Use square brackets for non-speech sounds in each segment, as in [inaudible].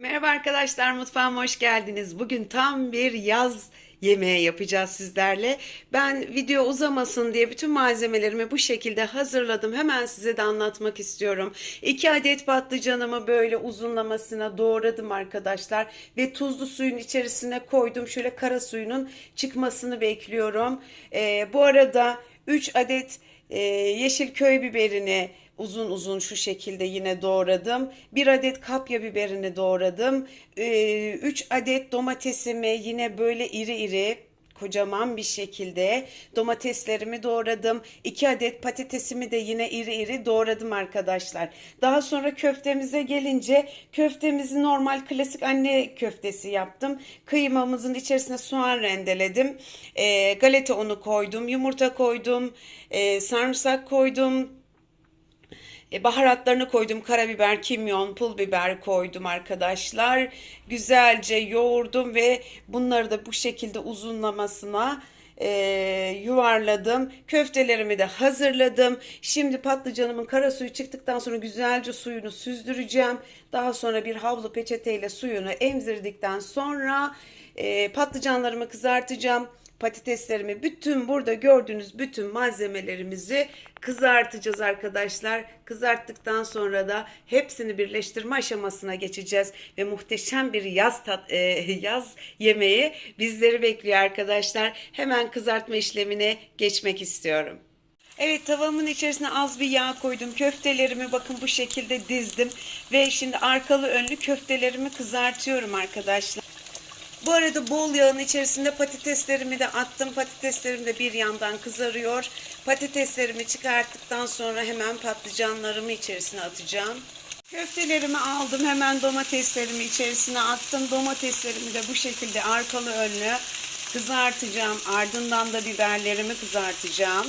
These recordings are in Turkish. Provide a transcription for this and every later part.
Merhaba arkadaşlar mutfağıma hoş geldiniz. Bugün tam bir yaz yemeği yapacağız sizlerle. Ben video uzamasın diye bütün malzemelerimi bu şekilde hazırladım. Hemen size de anlatmak istiyorum. 2 adet patlıcanımı böyle uzunlamasına doğradım arkadaşlar. Ve tuzlu suyun içerisine koydum. Şöyle kara suyunun çıkmasını bekliyorum. Ee, bu arada 3 adet e, yeşil köy biberini uzun uzun şu şekilde yine doğradım. Bir adet kapya biberini doğradım. 3 adet domatesimi yine böyle iri iri kocaman bir şekilde domateslerimi doğradım. 2 adet patatesimi de yine iri iri doğradım arkadaşlar. Daha sonra köftemize gelince köftemizi normal klasik anne köftesi yaptım. Kıymamızın içerisine soğan rendeledim. E, galeta unu koydum, yumurta koydum, e, sarımsak koydum. E, baharatlarını koydum. Karabiber, kimyon, pul biber koydum arkadaşlar. Güzelce yoğurdum ve bunları da bu şekilde uzunlamasına e, yuvarladım. Köftelerimi de hazırladım. Şimdi patlıcanımın kara suyu çıktıktan sonra güzelce suyunu süzdüreceğim. Daha sonra bir havlu peçeteyle suyunu emzirdikten sonra e, patlıcanlarımı kızartacağım patateslerimi bütün burada gördüğünüz bütün malzemelerimizi kızartacağız arkadaşlar. Kızarttıktan sonra da hepsini birleştirme aşamasına geçeceğiz ve muhteşem bir yaz tat, e, [laughs] yaz yemeği bizleri bekliyor arkadaşlar. Hemen kızartma işlemine geçmek istiyorum. Evet tavamın içerisine az bir yağ koydum. Köftelerimi bakın bu şekilde dizdim ve şimdi arkalı önlü köftelerimi kızartıyorum arkadaşlar. Bu arada bol yağın içerisinde patateslerimi de attım. Patateslerim de bir yandan kızarıyor. Patateslerimi çıkarttıktan sonra hemen patlıcanlarımı içerisine atacağım. Köftelerimi aldım. Hemen domateslerimi içerisine attım. Domateslerimi de bu şekilde arkalı önlü kızartacağım. Ardından da biberlerimi kızartacağım.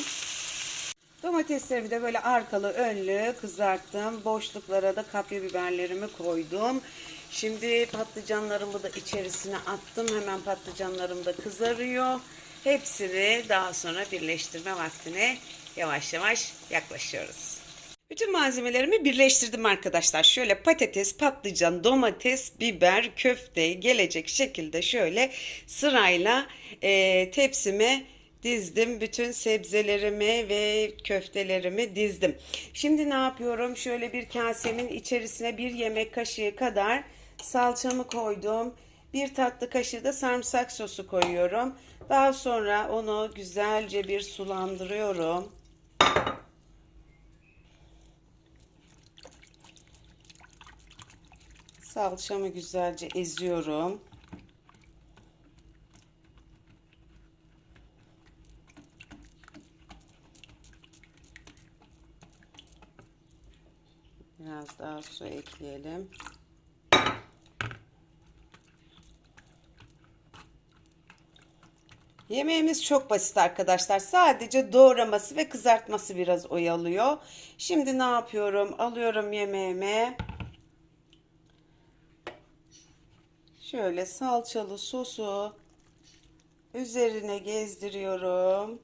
Domateslerimi de böyle arkalı önlü kızarttım. Boşluklara da kapya biberlerimi koydum. Şimdi patlıcanlarımı da içerisine attım. Hemen patlıcanlarım da kızarıyor. Hepsini daha sonra birleştirme vaktine yavaş yavaş yaklaşıyoruz. Bütün malzemelerimi birleştirdim arkadaşlar. Şöyle patates, patlıcan, domates, biber, köfte gelecek şekilde şöyle sırayla e, tepsime dizdim. Bütün sebzelerimi ve köftelerimi dizdim. Şimdi ne yapıyorum? Şöyle bir kasemin içerisine bir yemek kaşığı kadar salçamı koydum. Bir tatlı kaşığı da sarımsak sosu koyuyorum. Daha sonra onu güzelce bir sulandırıyorum. Salçamı güzelce eziyorum. Biraz daha su ekleyelim. Yemeğimiz çok basit arkadaşlar. Sadece doğraması ve kızartması biraz oyalıyor. Şimdi ne yapıyorum? Alıyorum yemeğime. Şöyle salçalı sosu üzerine gezdiriyorum.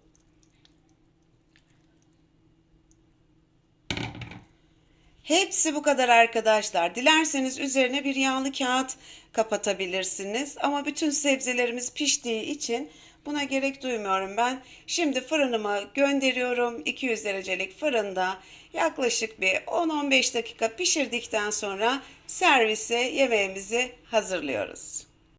Hepsi bu kadar arkadaşlar. Dilerseniz üzerine bir yağlı kağıt kapatabilirsiniz. Ama bütün sebzelerimiz piştiği için buna gerek duymuyorum ben. Şimdi fırınıma gönderiyorum. 200 derecelik fırında yaklaşık bir 10-15 dakika pişirdikten sonra servise yemeğimizi hazırlıyoruz.